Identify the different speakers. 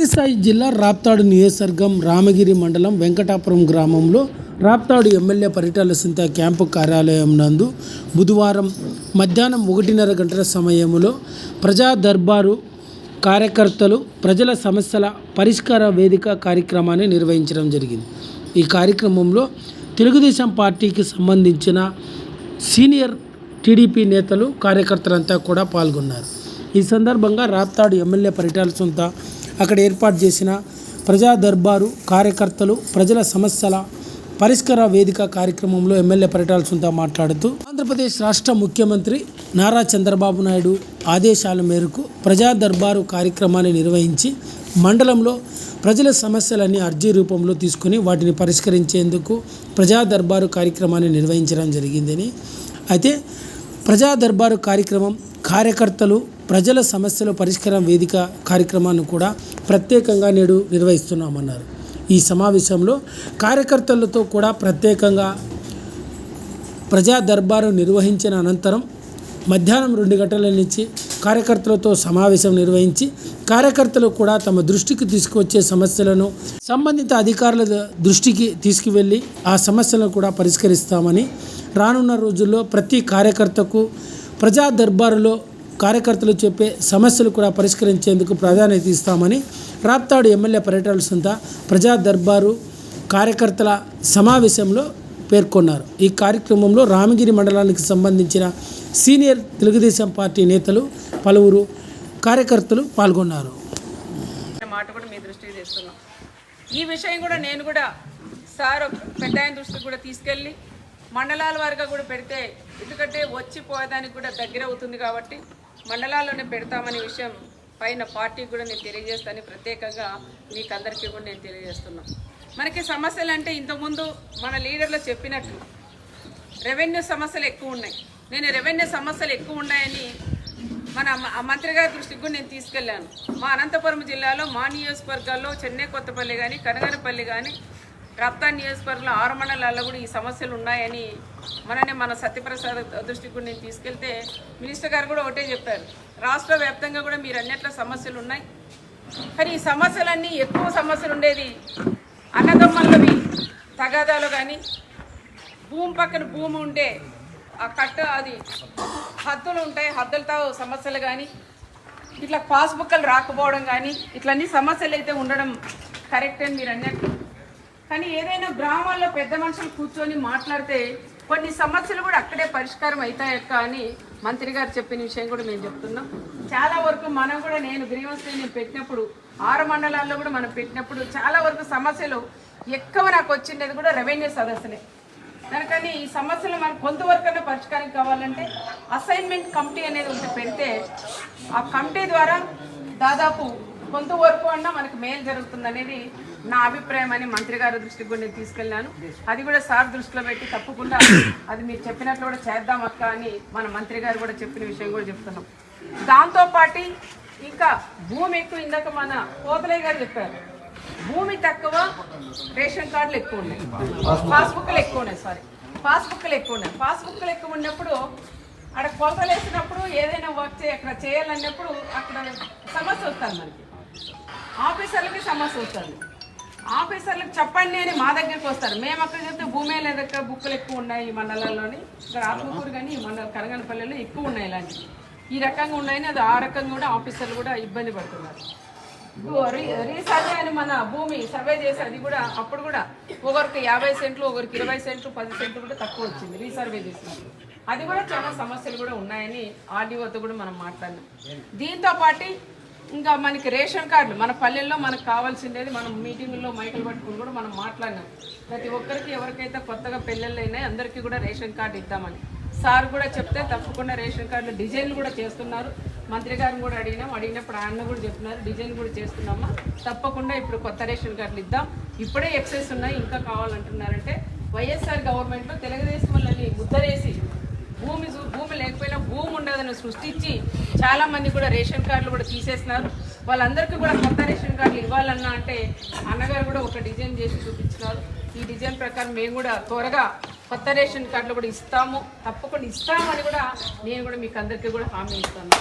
Speaker 1: సత్యసాయి జిల్లా రాప్తాడు నియోజకవర్గం రామగిరి మండలం వెంకటాపురం గ్రామంలో రాప్తాడు ఎమ్మెల్యే పరిటాల సింత క్యాంపు కార్యాలయం నందు బుధవారం మధ్యాహ్నం ఒకటిన్నర గంటల సమయంలో ప్రజా దర్బారు కార్యకర్తలు ప్రజల సమస్యల పరిష్కార వేదిక కార్యక్రమాన్ని నిర్వహించడం జరిగింది. ఈ కార్యక్రమంలో తెలుగుదేశం పార్టీకి సంబంధించిన సీనియర్ టీడీపీ నేతలు కార్యకర్తలంతా కూడా పాల్గొన్నారు. ఈ సందర్భంగా రాప్తాడు ఎమ్మెల్యే పరిటాల సొంత అక్కడ ఏర్పాటు చేసిన ప్రజా దర్బారు కార్యకర్తలు ప్రజల సమస్యల పరిష్కార వేదిక కార్యక్రమంలో ఎమ్మెల్యే పరిటాల సొంత మాట్లాడుతూ ఆంధ్రప్రదేశ్ రాష్ట్ర ముఖ్యమంత్రి నారా చంద్రబాబు నాయుడు ఆదేశాల మేరకు ప్రజా దర్బారు కార్యక్రమాన్ని నిర్వహించి మండలంలో ప్రజల సమస్యలన్నీ అర్జీ రూపంలో తీసుకుని వాటిని పరిష్కరించేందుకు ప్రజా దర్బారు కార్యక్రమాన్ని నిర్వహించడం జరిగిందని. అయితే ప్రజా దర్బారు కార్యక్రమం కార్యకర్తలు ప్రజల సమస్యల పరిష్కారం వేదిక కార్యక్రమాన్ని కూడా ప్రత్యేకంగా నేడు నిర్వహిస్తున్నామన్నారు. ఈ సమావేశంలో కార్యకర్తలతో కూడా ప్రత్యేకంగా ప్రజా దర్బారు నిర్వహించిన అనంతరం మధ్యాహ్నం రెండు గంటల నుంచి కార్యకర్తలతో సమావేశం నిర్వహించి కార్యకర్తలు కూడా తమ దృష్టికి తీసుకువచ్చే సమస్యలను సంబంధిత అధికారుల దృష్టికి తీసుకువెళ్ళి ఆ సమస్యలను కూడా పరిష్కరిస్తామని రానున్న రోజుల్లో ప్రతి కార్యకర్తకు ప్రజా దర్బారులో కార్యకర్తలు చెప్పే సమస్యలు కూడా పరిష్కరించేందుకు ప్రాధాన్యత ఇస్తామని రాప్తాడు ఎమ్మెల్యే పర్యటన సొంత ప్రజా దర్బారు కార్యకర్తల సమావేశంలో పేర్కొన్నారు. ఈ కార్యక్రమంలో రామగిరి మండలానికి సంబంధించిన సీనియర్ తెలుగుదేశం పార్టీ నేతలు పలువురు కార్యకర్తలు పాల్గొన్నారు.
Speaker 2: అనే మాట కూడా మీ దృష్టికి తెస్తున్నాం. ఈ విషయం కూడా నేను కూడా సార్ పెద్ద ఆయన దృష్టికి కూడా తీసుకెళ్ళి మండలాల వారిగా కూడా పెడితే ఎందుకంటే వచ్చి పోయేదానికి కూడా దగ్గర అవుతుంది కాబట్టి మండలాల్లోనే పెడతామనే విషయం పైన పార్టీకి కూడా నేను తెలియజేస్తాను ప్రత్యేకంగా మీకు అందరికీ కూడా నేను తెలియజేస్తున్నాను మనకి సమస్యలు అంటే ఇంతకుముందు మన లీడర్లు చెప్పినట్లు రెవెన్యూ సమస్యలు ఎక్కువ ఉన్నాయి. నేను రెవెన్యూ సమస్యలు ఎక్కువ ఉన్నాయని మన మంత్రి గారి దృష్టికి కూడా నేను తీసుకెళ్ళాను. మా అనంతపురం జిల్లాలో మా నియోజకవర్గాల్లో చెన్నై కొత్తపల్లి కానీ కనగనపల్లి కానీ రప్తా నియోజకవర్గంలో ఆరు మండలాల్లో కూడా ఈ సమస్యలు ఉన్నాయని మననే మన సత్యప్రసాద్ దృష్టికి కూడా నేను తీసుకెళ్తే మినిస్టర్ గారు కూడా ఒకటే చెప్పారు. రాష్ట్ర వ్యాప్తంగా కూడా మీరు అన్నిట్ల సమస్యలు ఉన్నాయి. కానీ ఈ సమస్యలన్నీ ఎక్కువ సమస్యలు ఉండేది అన్నదమ్ములవి తగాదాలు కానీ భూమి పక్కన భూమి ఉంటే ఆ కట్ట అది హద్దులు ఉంటాయి హద్దులతో సమస్యలు కానీ ఇట్లా పాస్బుక్లు రాకపోవడం కానీ ఇట్లా అన్ని సమస్యలు అయితే ఉండడం కరెక్ట్ అని మీరు అన్నట్టు కానీ ఏదైనా గ్రామాల్లో పెద్ద మనుషులు కూర్చొని మాట్లాడితే కొన్ని సమస్యలు కూడా అక్కడే పరిష్కారం అవుతాయక్క అని మంత్రి గారు చెప్పిన విషయం కూడా మేము చెప్తున్నాం. చాలా వరకు మనం కూడా నేను గ్రీవెన్స్ నేను పెట్టినప్పుడు ఆరు మండలాల్లో కూడా మనం పెట్టినప్పుడు చాలా వరకు సమస్యలు ఎక్కువ నాకు వచ్చిండేది కూడా రెవెన్యూ సదస్సులే. దానికని ఈ సమస్యలు మనకు కొంతవరకైనా పరిష్కారం కావాలంటే అసైన్మెంట్ కమిటీ అనేది ఒకటి పెడితే ఆ కమిటీ ద్వారా దాదాపు కొంతవరకు అన్నా మనకు మేలు జరుగుతుంది అనేది నా అభిప్రాయం అని మంత్రి గారి దృష్టికి కూడా నేను తీసుకెళ్ళాను. అది కూడా సార్ దృష్టిలో పెట్టి తప్పకుండా అది మీరు చెప్పినట్లు కూడా చేద్దాం అక్క అని మన మంత్రి గారు కూడా చెప్పిన విషయం కూడా చెప్తున్నాం. దాంతోపాటు ఇంకా భూమి ఎక్కువ ఇందాక మన కోతలయ్య గారు చెప్పారు. భూమి తక్కువ రేషన్ కార్డులు ఎక్కువ ఉన్నాయి. పాస్బుక్లు ఎక్కువ ఉన్నాయి సారీ పాస్బుక్లు ఎక్కువ ఉన్నాయి. పాస్బుక్లు ఎక్కువ ఉన్నప్పుడు అక్కడ కొలతలు వేసినప్పుడు ఏదైనా వర్క్ చే అక్కడ చేయాలన్నప్పుడు అక్కడ సమస్య వస్తుంది మనకి. ఆఫీసర్లకి సమస్య వస్తుంది. ఆఫీసర్లకు చెప్పండి అని మా దగ్గరికి వస్తారు. మేము అక్కడ చెప్తే భూమి లేదక్క బుక్కులు ఎక్కువ ఉన్నాయి ఈ మండలాల్లోని. ఇక్కడ ఆత్మకూరు కానీ ఈ మండల కరగనపల్లిలో ఎక్కువ ఉన్నాయి ఇలాంటివి ఈ రకంగా ఉన్నాయని అది ఆ రకంగా కూడా ఆఫీసర్లు కూడా ఇబ్బంది పడుతున్నారు. రీసర్వే అని మన భూమి సర్వే చేసి అది కూడా అప్పుడు కూడా ఒకరికి యాభై సెంట్లు ఒకరికి ఇరవై సెంట్లు పది సెంట్లు కూడా తక్కువ వచ్చింది రీసర్వే చేసినప్పుడు. అది కూడా చాలా సమస్యలు కూడా ఉన్నాయని ఆర్డీఓతో కూడా మనం మాట్లాడినాం. దీంతో పాటు ఇంకా మనకి రేషన్ కార్డులు మన పల్లెల్లో మనకు కావాల్సిండేది మనం మీటింగుల్లో మైకులు పట్టుకుని కూడా మనం మాట్లాడినాం. ప్రతి ఒక్కరికి ఎవరికైతే కొత్తగా పెళ్ళిళ్ళు అయినాయి అందరికీ కూడా రేషన్ కార్డు ఇద్దామని. సార్ కూడా చెప్తే తప్పకుండా రేషన్ కార్డులు డిజైన్లు కూడా చేస్తున్నారు. మంత్రి గారిని కూడా అడిగినాం. అడిగినప్పుడు ఆయన కూడా చెప్తున్నారు డిజైన్ కూడా చేస్తున్నామా? తప్పకుండా ఇప్పుడు కొత్త రేషన్ కార్డులు ఇద్దాం. ఇప్పుడే ఎక్సెస్ ఉన్నాయి ఇంకా కావాలంటున్నారంటే వైఎస్ఆర్ గవర్నమెంట్లో తెలుగుదేశం వాళ్ళని ముద్దరేసి భూమి భూమి లేకపోయినా భూమి ఉండదని సృష్టించి చాలామంది కూడా రేషన్ కార్డులు కూడా తీసేస్తున్నారు. వాళ్ళందరికీ కూడా కొత్త రేషన్ కార్డులు ఇవ్వాలన్నా అంటే అన్నగారు కూడా ఒక డిజైన్ చేసి చూపించినారు. ఈ డిజైన్ ప్రకారం మేము కూడా త్వరగా కొత్త రేషన్ కార్డులు కూడా ఇస్తాము. తప్పకుండా ఇస్తామని కూడా నేను కూడా మీకు అందరికీ కూడా హామీ ఇస్తాను.